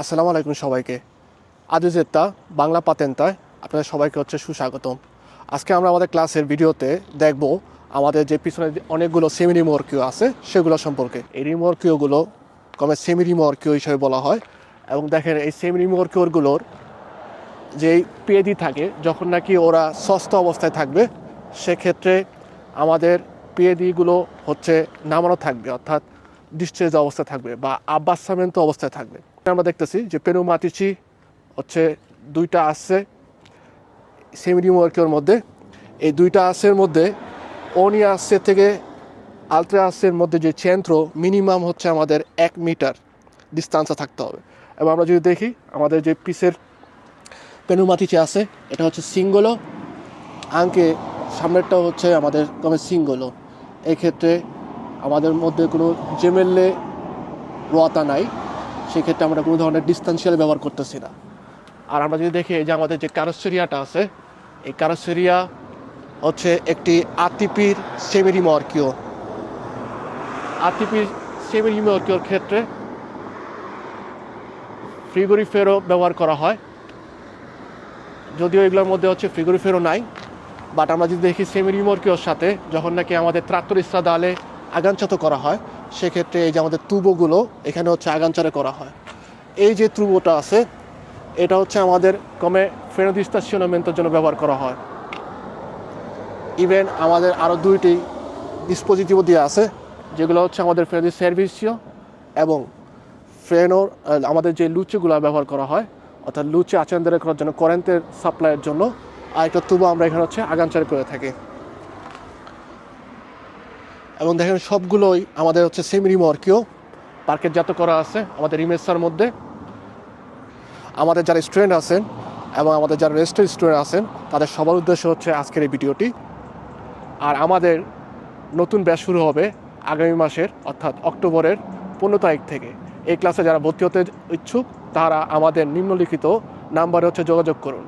আসসালামু আলাইকুম সবাইকে। আদিজেত্তা বাংলা পাতেন্তায়। আপনাদের সবাইকে হচ্ছে সুস্বাগতম। আজকে আমরা আমাদের ক্লাসের ভিডিওতে দেখব আমাদের যে পিছনে অনেকগুলো সেমি রিমোর্কিও আছে, সেগুলো সম্পর্কে। এই রিমোর্কিওগুলো কমে সেমি রিমোর্কিও হিসেবে বলা হয়। এবং দেখেন, এই সেমি রিমোর্কিওরগুলোর যেই পেদি থাকে, যখন নাকি ওরা সস্ত অবস্থায় থাকবে, সেক্ষেত্রে আমাদের পেদিগুলো হচ্ছে নামানো থাকবে, অর্থাৎ ডিসচার্জ অবস্থায় থাকবে বা আব্বাসামেন্ত অবস্থায় থাকবে। আমরা দেখতেছি যে পেনুমাতিচি হচ্ছে দুইটা আসছে সেমিডিম ওয়ার্কের মধ্যে। এই দুইটা আসের মধ্যে অনি আসছে থেকে আলট্রা আসের মধ্যে যে চেন্ত্র মিনিমাম হচ্ছে আমাদের এক মিটার ডিস্টান্সে থাকতে হবে। এবং আমরা যদি দেখি, আমাদের যে পিসের পেনুমাতিচি আছে, এটা হচ্ছে সিঙ্গলো। আঙ্কে সামনেরটা হচ্ছে আমাদের কমে সিঙ্গলো। এক্ষেত্রে আমাদের মধ্যে কোনো জেমেললে রোয়াতা নাই। সেক্ষেত্রে আমরা কোনো ধরনের ডিস্টেন্সিয়াল ব্যবহার করতেছি না। আর আমরা যদি দেখি যে আমাদের যে কারোসেরিয়াটা আছে, এই কারোসেরিয়া হচ্ছে একটি আতিপির সেমিরিমর্কিও আতিপির সেমিরিমর্কিওর ক্ষেত্রে ফ্রিগোরিফেরও ব্যবহার করা হয়। যদিও এগুলোর মধ্যে হচ্ছে ফ্রিগোরিফেরও নাই বাট আমরা যদি দেখি সেমিরিমর্কিওর সাথে, যখন নাকি আমাদের ট্রাক্টর ইস্তা দালে আগানচাত করা হয়, সেক্ষেত্রে এই যে আমাদের তুবোগুলো এখানে হচ্ছে আগানচারে করা হয়। এই যে তুবোটা আছে, এটা হচ্ছে আমাদের কমে ফেনোদিস্তাসিওনামেন্টের জন্য ব্যবহার করা হয়। ইভেন আমাদের আরও দুইটি ডিসপোজিটিভও দিয়ে আছে, যেগুলো হচ্ছে আমাদের ফ্রেনোদি সার্ভিসিও এবং ফ্রেনোর আমাদের যে লুচিগুলো ব্যবহার করা হয়, অর্থাৎ লুচি আচরণদারে করার জন্য কারেন্টের সাপ্লাইয়ের জন্য আর একটা তুবো আমরা এখানে হচ্ছে আগানচারে করে থাকি। এবং দেখেন সবগুলোই আমাদের হচ্ছে সেম রিমর্কিও পার্কের জাত করা আছে আমাদের রিমেসার মধ্যে। আমাদের যারা স্টুডেন্ট আছেন এবং আমাদের যারা রেজিস্টার্ড স্টুডেন্ট আছেন, তাদের সবার উদ্দেশ্য হচ্ছে আজকের এই ভিডিওটি। আর আমাদের নতুন ব্যাচ শুরু হবে আগামী মাসের, অর্থাৎ অক্টোবরের পনেরো তারিখ থেকে। এই ক্লাসে যারা ভর্তি হতে ইচ্ছুক, তারা আমাদের নিম্নলিখিত নাম্বারে হচ্ছে যোগাযোগ করুন।